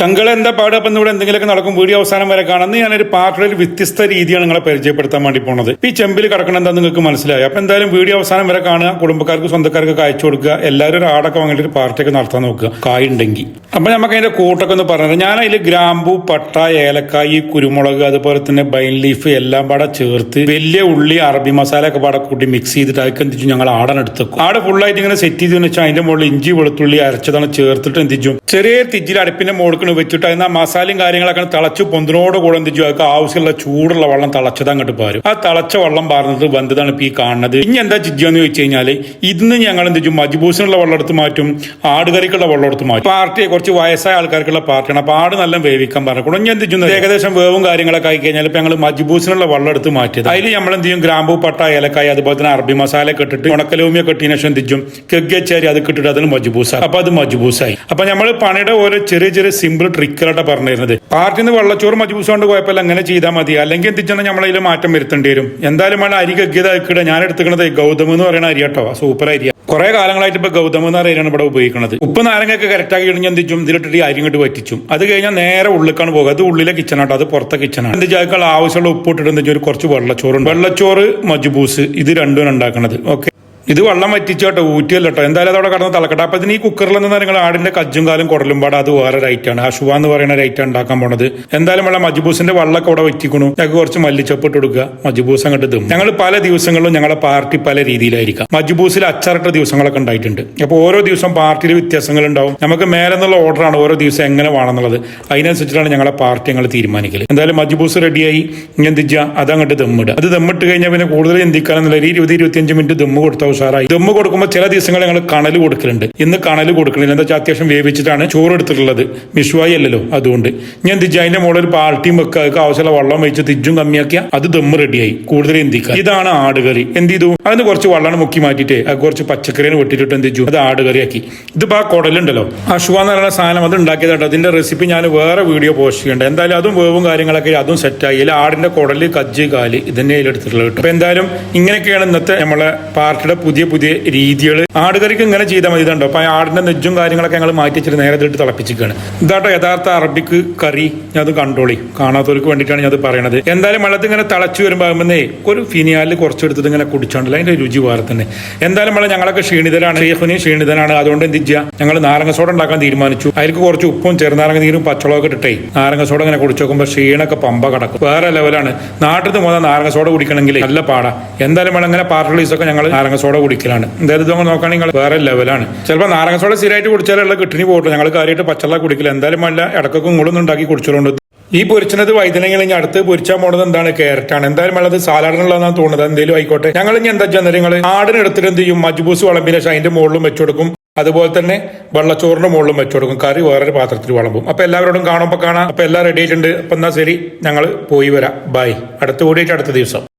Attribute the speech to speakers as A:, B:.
A: ചങ്കള എന്താ പാടുക ഇവിടെ എന്തെങ്കിലുമൊക്കെ നടക്കും. വീഡിയോ അവസാനം വരെ കാണുന്നത് ഞാനൊരു പാർട്ടിയുടെ വ്യത്യസ്ത രീതിയാണ് നിങ്ങളെ പരിചയപ്പെടുത്താൻ വേണ്ടി പോണത്. ഈ ചെമ്പിൽ കിടക്കണം എന്താ നിങ്ങൾക്ക് മനസ്സിലായി. അപ്പൊ എന്തായാലും വീഡിയോ അവസാനം വരെ കാണുക. കുടുംബക്കാർക്ക് സ്വന്തക്കാർക്ക് അയച്ചു കൊടുക്കുക. എല്ലാവരും ഒരു ആടൊക്കെ വാങ്ങിയിട്ട് ഒരു പാർട്ടിയൊക്കെ നടത്താൻ നോക്കുക. കായുണ്ടെങ്കിൽ അപ്പൊ നമുക്ക് അതിന്റെ കൂട്ടൊക്കെ ഒന്ന് പറഞ്ഞത് ഞാൻ അതിൽ ഗ്രാമ്പു പട്ട ഏലക്കായി കുരുമുളക് അതുപോലെ തന്നെ ബൈൻ ലീഫ് എല്ലാം പാടെ ചേർത്ത് വലിയ ഉള്ളി അറബി മസാല ഒക്കെ പാടെ കൂട്ടി മിക്സ് ചെയ്തിട്ട് അതൊക്കെ എന്ത് ചെയ്യും? ഞങ്ങൾ ആടൻ എടുത്തു ആട് ഫുള്ളായിട്ട് ഇങ്ങനെ സെറ്റ് ചെയ്തെന്ന് വെച്ചാൽ അതിന്റെ മുകളിൽ ഇഞ്ചി വെളുത്തുള്ളി അരച്ചതാണ് ചേർത്തിട്ട് എന്ത് ചെയ്യും? ചെറിയ തിജിൽ അടുപ്പിന്റെ മുകൾക്കിന് വെച്ചിട്ട് അതിന് ആ മസാലയും കാര്യങ്ങളൊക്കെ തിളച്ച് പൊന്തിനോട് കൂടെ എന്ത് അതൊക്കെ ആവശ്യമുള്ള ചൂടുള്ള വെള്ളം തിളച്ചത് അങ്ങോട്ട് പാരും. ആ തിളച്ച വെള്ളം പാർന്നത് വന്നതാണ് ഇപ്പൊ ഈ കാണുന്നത്. ഇനി എന്താ എന്ന് ചോദിച്ചു കഴിഞ്ഞാൽ ഇന്ന് ഞങ്ങൾ എന്ത് ചെയ്യും? മജ്ബൂസിനുള്ള വെള്ളം എടുത്ത് മാറ്റും ആടുകറിക്കുള്ള വെള്ളം എടുത്ത് മാറ്റും. പാർട്ടിയെ കുറച്ച് വയസ്സായ ആൾക്കാർക്കുള്ള പാർട്ടിയാണ്. അപ്പൊ ആട് നല്ല വേവിക്കാൻ പറഞ്ഞു ഇനി എന്ത് ചെയ്യുന്നത്? ഏകദേശം വേവും കാര്യങ്ങളൊക്കെ ആയി കഴിഞ്ഞാൽ ഇപ്പൊ ഞങ്ങൾ മജ്ബൂസിനുള്ള വെള്ളം എടുത്ത് മാറ്റിയത്. അതിൽ നമ്മൾ എന്ത് ചെയ്യും? ഗ്രാമ്പൂ പട്ട ഏലക്കായ അതുപോലെ തന്നെ അറബി മസാല കെട്ടിട്ട് ഇട്ടിട്ട് ഉണക്കലൂമിയ കെട്ടിയതിനു ശേഷം എന്ത് ചെയ്യും? കെഗ്ഗച്ചേരി അത് കിട്ടിട്ട് അതിന് മജ്ബൂസായി അപ്പൊ അത് മജ്ബൂസായി. അപ്പൊ നമ്മൾ പണിയുടെ ഓരോ ചെറിയ ചെറിയ സിമ്പിൾ ട്രിക്കുകളായിട്ട് പറഞ്ഞിരുന്നത്. പാർട്ടിയിൽ നിന്ന് വെള്ളച്ചോറ് മജ്ബൂസ് കൊണ്ട് പോയപ്പോൾ അങ്ങനെ ചെയ്താൽ മതി. അല്ലെങ്കിൽ എന്തിച്ചാൽ നമ്മളതിൽ മാറ്റം വരുത്തേണ്ടി വരും. എന്തായാലും അരി ഗഗ്യത ഇക്കിടെ ഞാൻ എടുത്തിരിക്കുന്നത് ഗൗതം എന്ന് പറയുന്ന അരി കേട്ടോ സൂപ്പർ അരിയ. കുറെ കാലങ്ങളായിട്ട് ഇപ്പൊ ഗൗതം എന്ന് അരിയാണ് ഇവിടെ ഉപയോഗിക്കുന്നത്. ഉപ്പ് നാരങ്ങയൊക്കെ കറക്റ്റാക്കി കഴിഞ്ഞാൽ എന്തിച്ചും ഇതിലിട്ടിട്ട് അരി ഇങ്ങോട്ട് വറ്റിച്ചും. അത് കഴിഞ്ഞാൽ നേരെ ഉള്ളിക്കാണ് പോകുക അത് ഉള്ളിലെ കിച്ചണാട്ടോ അത് പുറത്തെ കിച്ചണാണ് എന്ത് ചായക്കാൾ ആവശ്യമുള്ള ഉപ്പ് ഇട്ടിട്ട് എന്താ ഒരു കുറച്ച് വെള്ളച്ചോറുണ്ട്. വെള്ളച്ചോറ് മജ്ബൂസ്. ഇത് രണ്ടും ഉണ്ടാക്കുന്നത്. ഓക്കെ ഇത് വെള്ളം വറ്റിച്ചു കേട്ടോ ഊറ്റിയല്ല കേട്ടോ. എന്തായാലും അതവിടെ കടന്ന് തളക്കട്ടെ. അപ്പൊ ഇതിന് ഈ കുക്കറിൽ നിന്ന് നിങ്ങൾ ആടിന്റെ കജ്ജും കാലും കുടലും പാടെ അത് വേറെ റൈറ്റാണ് അഷുവ എന്ന് പറയുന്ന റൈറ്റ് ഉണ്ടാക്കാൻ പോണത്. എന്തായാലും വെള്ളം മജ്ബൂസിന്റെ വെള്ളമൊക്കെ അവിടെ വറ്റിക്കണു. ഞങ്ങൾക്ക് കുറച്ച് മല്ലിച്ചപ്പ് ഇട്ട് കൊടുക്കുക. മജ്ബൂസ് അങ്ങോട്ട് ഇതും ഞങ്ങൾ പല ദിവസങ്ങളിലും ഞങ്ങളുടെ പാർട്ടി പല രീതിയിലായിരിക്കാം. മജ്ബൂസിൽ അച്ചറിട്ട ദിവസങ്ങളൊക്കെ ഉണ്ടായിട്ടുണ്ട്. അപ്പോൾ ഓരോ ദിവസം പാർട്ടിയിൽ വ്യത്യാസങ്ങൾ ഉണ്ടാവും. നമുക്ക് മേലെ നിന്നുള്ള ഓർഡറാണ് ഓരോ ദിവസം എങ്ങനെ വേണമെന്നുള്ളത്. അതിനനുസരിച്ചിട്ടാണ് ഞങ്ങളെ പാർട്ടി ഞങ്ങൾ തീരുമാനിക്കൽ എന്തായാലും മജ്ബൂസ് റെഡിയായി ഇനി എന്ത് ചെയ്യുക അതങ്ങോട്ട് ദമ്മിടുക. അത് ദമ്മിട്ട് കഴിഞ്ഞാൽ പിന്നെ കൂടുതൽ ചിന്തിക്കാനെന്നുള്ള ഒരു ഇരുപത് ഇരുപത്തിയഞ്ച് മിനിറ്റ് ദമ്മ് കൊടുത്ത ഉഷാറായി. ദമ്മ് കൊടുക്കുമ്പോൾ ചില ദിവസങ്ങൾ ഞങ്ങൾ കണൽ കൊടുക്കലുണ്ട്. ഇന്ന് കണൽ കൊടുക്കണില്ല. എന്താ വെച്ചാൽ അത്യാവശ്യം വേവിച്ചിട്ടാണ് ചോറ് എടുത്തിട്ടുള്ളത്. മിഷുവായി അല്ലല്ലോ അതുകൊണ്ട്. ഞാൻ അതിന്റെ മുകളിൽ ഒരു പാൾട്ടിയും വെക്കുക ആവശ്യമുള്ള വെള്ളം വെച്ച് തിജും കമ്മിയാക്കിയ അത് ദമ്മ് റെഡിയായി. കൂടുതൽ എന്തിക്കുക ഇതാണ് ആടുകറി. എന്ത് ചെയ്തു? അതിന് കുറച്ച് വെള്ളം മുക്കി മാറ്റിയിട്ട്. കുറച്ച് പച്ചക്കറിയാണ് വെട്ടിയിട്ട് എന്ത് ചെയ്തു? അത് ആടുകറിയാക്കി. ഇതിപ്പോ ആ കുടലുണ്ടല്ലോ. അഷുവ എന്ന് പറയുന്ന സാധനം അത് ഉണ്ടാക്കിയതാട്ടോ. അതിന്റെ റെസിപ്പി ഞാൻ വേറെ വീഡിയോ പോസ്റ്റ് ചെയ്യേണ്ട എന്തായാലും അതും വേവും കാര്യങ്ങളൊക്കെ അതും സെറ്റായി ആടിന്റെ കുടൽ കജ്ജ് കാൽ അതിൽ എടുത്തിട്ടുള്ളത് കേട്ടോ. അപ്പൊ എന്തായാലും ഇങ്ങനെയൊക്കെയാണ് ഇന്നത്തെ നമ്മളെ പാർട്ടിയുടെ പുതിയ പുതിയ രീതികൾ. ആടുകറിക്ക് ഇങ്ങനെ ചെയ്താൽ മതി ഇതുണ്ടോ? അപ്പൊ ആടിന്റെ നെജ്ജും കാര്യങ്ങളൊക്കെ ഞങ്ങൾ മാറ്റിച്ചിട്ട് നേരെ ഇതിട്ട് തിളപ്പിച്ചിരിക്കുകയാണ്. ഇതാട്ടോ യഥാർത്ഥ അറബിക്ക് കറി. ഞാൻ അത് കണ്ടോളി. കാണാത്തവർക്ക് വേണ്ടിയിട്ടാണ് ഞാൻ അത് പറയണത്. എന്തായാലും വെള്ളത്തിൽ ഇങ്ങനെ തിളച്ചു ആകുമ്പോൾ ഒരു ഫിനിയാലിൽ കുറച്ചെടുത്തിട്ട് ഇങ്ങനെ കുടിച്ചോണ്ടല്ലോ? അതിന്റെ രുചി വേറെ തന്നെ. എന്തായാലും വെള്ളം ഞങ്ങളൊക്കെ ക്ഷീണിതരാണ്. ഷെയ്ഖുനി ക്ഷീണിതനാണ്. അതുകൊണ്ട് എന്ത് ചെയ്യുക ഞങ്ങൾ നാരങ്ങ സോഡ ഉണ്ടാക്കാൻ തീരുമാനിച്ചു. അതിലേക്ക് കുറച്ച് ഉപ്പും ചെറുനാരങ്ങ നീരും പച്ചളമൊക്കെ ഇട്ടിട്ടേ നാരങ്ങ സോഡ ഇങ്ങനെ കുടിച്ചു നോക്കുമ്പോൾ ക്ഷീണൊക്കെ പമ്പ കടക്കും. വേറെ ലെവലാണ് നാട്ടിൽ നിന്ന് പോകുന്ന നാരങ്ങ സോഡ കുടിക്കണമെങ്കിൽ നല്ല പാടാ. എന്തായാലും വേണം ഇങ്ങനെ ഒക്കെ ഞങ്ങൾ നാരങ്ങ സോഡ കുടിക്കലാണ്. എന്തായാലും ഇതൊക്കെ നോക്കുകയാണെങ്കിൽ നിങ്ങൾ വേറെ ലെവലാണ് ചിലപ്പോൾ നാരങ്ങ സോഡ സ്ഥിരമായിട്ട് കുടിച്ചാലുള്ള കിട്ടിനി പോകട്ടെ ഞങ്ങൾ കാര്യമായിട്ട് പച്ചള്ള കുടിക്കില്ല. എന്തായാലും അല്ല ഇടക്കൊക്കെ ഇങ്ങോട്ടൊന്നും ഉണ്ടാക്കി കുടിച്ചോണ്ട് ഈ പൊരിച്ചത് വൈദ്യനങ്ങൾ ഇനി അടുത്ത് പൊരിച്ചാൽ പോണത് എന്താണ്? ക്യാരറ്റാണ് എന്തായാലും ഉള്ളത് സാലാഡിനുള്ളതെന്നാണ് തോന്നുന്നത്. എന്തെങ്കിലും ആയിക്കോട്ടെ. ഞങ്ങൾ ഇനി എന്താ വെച്ചാൽ നിങ്ങൾ? ആടിന് എടുത്തിട്ട് എന്ത് ചെയ്യും? മജ്ബൂസ് വിളമ്പിന് അതിന്റെ മുകളിലും വെച്ചു കൊടുക്കും. അതുപോലെ തന്നെ വെള്ളച്ചോറിന്റെ മുകളിലും വെച്ചു കൊടുക്കും. കറി വേറൊരു പാത്രത്തിൽ വിളമ്പും. അപ്പൊ എല്ലാവരോടും കാണുമ്പോൾ കാണാം. അപ്പൊ എല്ലാം റെഡി ആയിട്ടുണ്ട്. അപ്പൊ എന്നാ ശരി ഞങ്ങൾ പോയി വരാം. ബൈ അടുത്ത കൂടിയിട്ട് അടുത്ത ദിവസം.